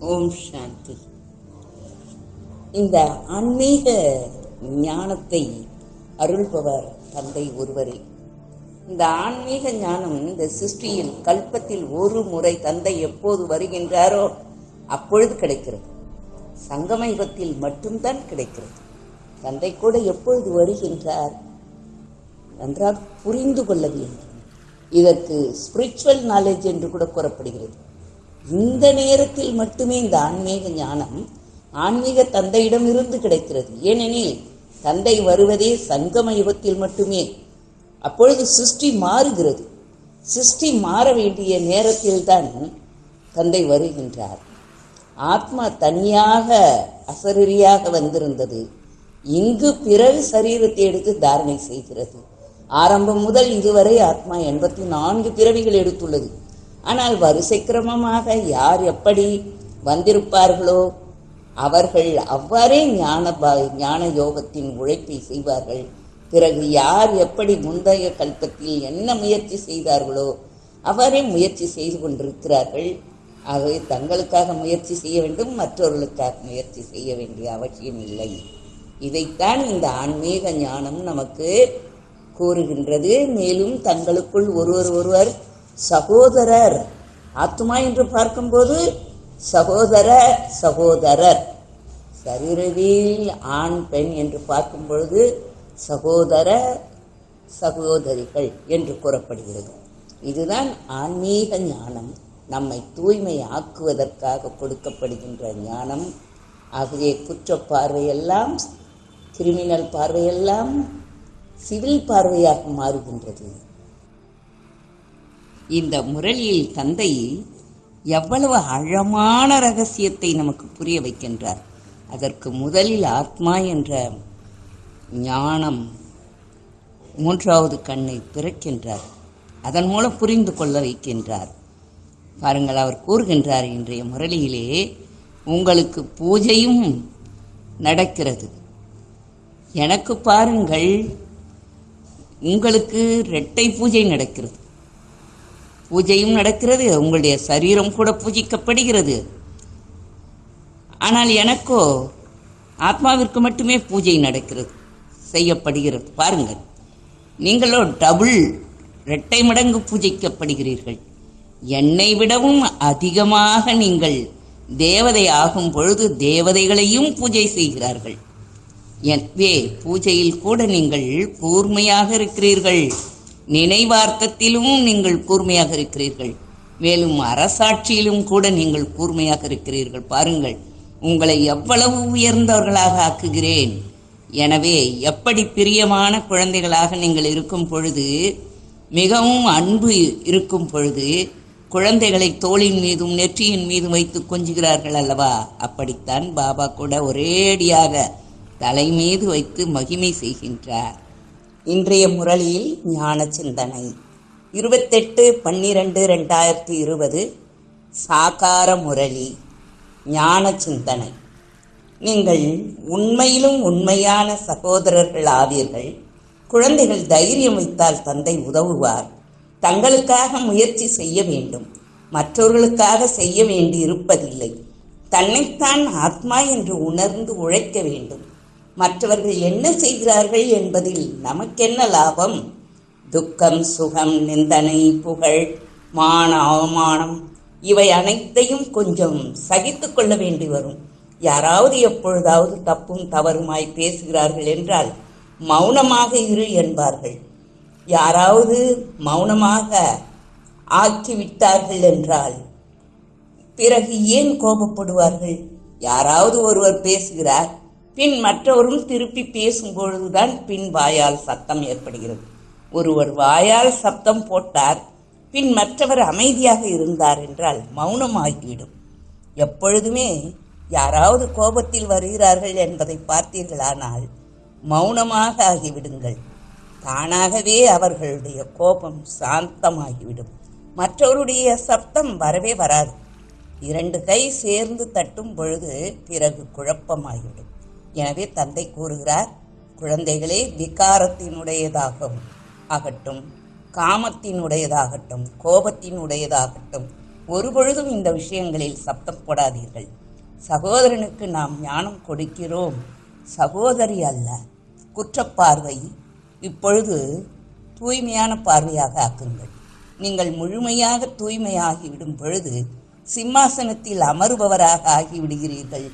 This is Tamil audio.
ஓம் சாந்தி. இந்த ஆன்மீக ஞானத்தை அருள்பவர் தந்தை ஒருவரே. இந்த ஆன்மீக ஞானம் இந்த சிருஷ்டியில் கல்பத்தில் ஒரு முறை தந்தை எப்போது வருகின்றாரோ அப்பொழுது கிடைக்கிறது. சங்கமயுகத்தில் மட்டும்தான் கிடைக்கிறது. தந்தை கூட எப்பொழுது வருகின்றார்? நன்றாக புரிந்து கொள்ள வேண்டும். இதற்கு ஸ்பிரிச்சுவல் நாலேஜ் என்று கூட கூறப்படுகிறது. இந்த நேரத்தில் மட்டுமே இந்த ஆன்மீக ஞானம் ஆன்மீக தந்தையிடம் இருந்து கிடைக்கிறது. ஏனெனில் தந்தை வருவதே சங்கம யுகத்தில் மட்டுமே. அப்பொழுது சிருஷ்டி மாறுகிறது. சிருஷ்டி மாற வேண்டிய நேரத்தில் தான் தந்தை வருகின்றார். ஆத்மா தனியாக அசரீரியாக வந்திருந்தது. இங்கு பிறகு சரீரத்தை எடுத்து தாரணை செய்கிறது. ஆரம்பம் முதல் இதுவரை ஆத்மா எண்பத்தி நான்கு பிறவிகள் எடுத்துள்ளது. ஆனால் வரிசை கிரமமாக யார் எப்படி வந்திருப்பார்களோ அவர்கள் அவ்வாறே ஞான ஞான யோகத்தின் உழைப்பை செய்வார்கள். பிறகு யார் எப்படி முந்தைய கல்பத்தில் என்ன முயற்சி செய்தார்களோ அவரே முயற்சி செய்து கொண்டிருக்கிறார்கள். ஆகவே தங்களுக்காக முயற்சி செய்ய வேண்டும் மற்றவர்களுக்காக முயற்சி செய்ய வேண்டிய அவசியம் இல்லை. இதைத்தான் இந்த ஆன்மீக ஞானம் நமக்கு கூறுகின்றது. மேலும் தங்களுக்குள் ஒருவர் ஒருவர் சகோதரர். ஆத்மா என்று பார்க்கும்போது சகோதர சகோதரர். சரீரவில் ஆண் பெண் என்று பார்க்கும் பொழுது சகோதர சகோதரிகள் என்று கூறப்படுகிறது. இதுதான் ஆன்மீக ஞானம். நம்மை தூய்மை ஆக்குவதற்காக கொடுக்கப்படுகின்ற ஞானம். ஆகவே குற்ற பார்வையெல்லாம் கிரிமினல் பார்வையெல்லாம் சிவில் பார்வையாக மாறுகின்றது. இந்த முரளியில் தந்தை எவ்வளவு ஆழமான ரகசியத்தை நமக்கு புரிய வைக்கின்றார். அதற்கு முதலில் ஆத்மா என்ற ஞானம் மூன்றாவது கண்ணை திறக்கின்றார் அதன் மூலம் புரிந்து கொள்ள வைக்கின்றார். பாருங்கள் அவர் கூறுகின்றார் இன்றைய முரளியிலே உங்களுக்கு பூஜையும் நடக்கிறது. எனக்கு பாருங்கள் உங்களுக்கு இரட்டை பூஜை நடக்கிறது. பூஜையும் நடக்கிறது உங்களுடைய சரீரம் கூட பூஜிக்கப்படுகிறது. ஆனால் எனக்கோ ஆத்மாவிற்கு மட்டுமே பூஜை நடக்கிறது செய்யப்படுகிறது. பாருங்கள் நீங்களோ டபுள் இரட்டை மடங்கு பூஜைக்கப்படுகிறீர்கள். என்னை விடவும் அதிகமாக நீங்கள் தேவதை ஆகும் பொழுது தேவதைகளையும் பூஜை செய்கிறார்கள். எனவே பூஜையில் கூட நீங்கள் கூர்மையாக இருக்கிறீர்கள். நினைவார்த்தத்திலும் நீங்கள் கூர்மையாக இருக்கிறீர்கள். மேலும் அரசாட்சியிலும் கூட நீங்கள் கூர்மையாக இருக்கிறீர்கள். பாருங்கள் உங்களை எவ்வளவு உயர்ந்தவர்களாக ஆக்குகிறேன். எனவே எப்படி பிரியமான குழந்தைகளாக நீங்கள் இருக்கும் பொழுது மிகவும் அன்பு இருக்கும் பொழுது குழந்தைகளை தோளின் மீதும் நெற்றியின் மீதும் வைத்து கொஞ்சுகிறார்கள் அல்லவா? அப்படித்தான் பாபா கூட ஒரேடியாக தலை மீது வைத்து மகிமை செய்கின்றார். இன்றைய முரளியில் ஞான சிந்தனை. இருபத்தெட்டு பன்னிரெண்டு ரெண்டாயிரத்தி இருபது சாகார முரளி ஞான சிந்தனை. நீங்கள் உண்மையிலும் உண்மையான சகோதரர்கள் ஆவீர்கள். குழந்தைகள் தைரியம் வைத்தால் தந்தை உதவுவார். தங்களுக்காக முயற்சி செய்ய வேண்டும். மற்றவர்களுக்காக செய்ய வேண்டி இருப்பதில்லை தன்னைத்தான் ஆத்மா என்று உணர்ந்து உழைக்க வேண்டும். மற்றவர்கள் என்ன செய்கிறார்கள் என்பதில் நமக்கென்ன லாபம்? துக்கம் சுகம் நிந்தனை புகழ் மான அவமானம் இவை அனைத்தையும் கொஞ்சம் சகித்து கொள்ள வேண்டி வரும். யாராவது எப்பொழுதாவது தப்பும் தவறுமாய் பேசுகிறார்கள் என்றால் மௌனமாக இரு என்பார்கள். யாராவது மௌனமாக ஆக்கிவிட்டார்கள் என்றால் பிறகு ஏன் கோபப்படுவார்கள்? யாராவது ஒருவர் பேசுகிறார் பின் மற்றவரும் திருப்பி பேசும் பொழுதுதான் பின் வாயால் சத்தம் ஏற்படுகிறது. ஒருவர் வாயால் சப்தம் போட்டார் பின் மற்றவர் அமைதியாக இருந்தார் என்றால் மௌனமாகிவிடும். எப்பொழுதுமே யாராவது கோபத்தில் வருகிறார்கள் என்பதை பார்த்தீர்களானால் மௌனமாக ஆகிவிடுங்கள். தானாகவே அவர்களுடைய கோபம் சாந்தமாகிவிடும். மற்றவருடைய சப்தம் வரவே வராது. இரண்டு கை சேர்ந்து தட்டும் பொழுது பிறகு குழப்பமாகிவிடும். எனவே தந்தை கூறுகிறார் குழந்தைகளே விகாரத்தினுடையதாகவும் ஆகட்டும் காமத்தினுடையதாகட்டும் கோபத்தினுடையதாகட்டும் ஒருபொழுதும் இந்த விஷயங்களில் சப்தம் போடாதீர்கள். சகோதரனுக்கு நாம் ஞானம் கொடுக்கிறோம். சகோதரி அல்ல குற்றப்பார்வை இப்பொழுது தூய்மையான பார்வையாக ஆக்குங்கள். நீங்கள் முழுமையாக தூய்மையாகிவிடும் பொழுது சிம்மாசனத்தில் அமருபவராக ஆகிவிடுகிறீர்கள்.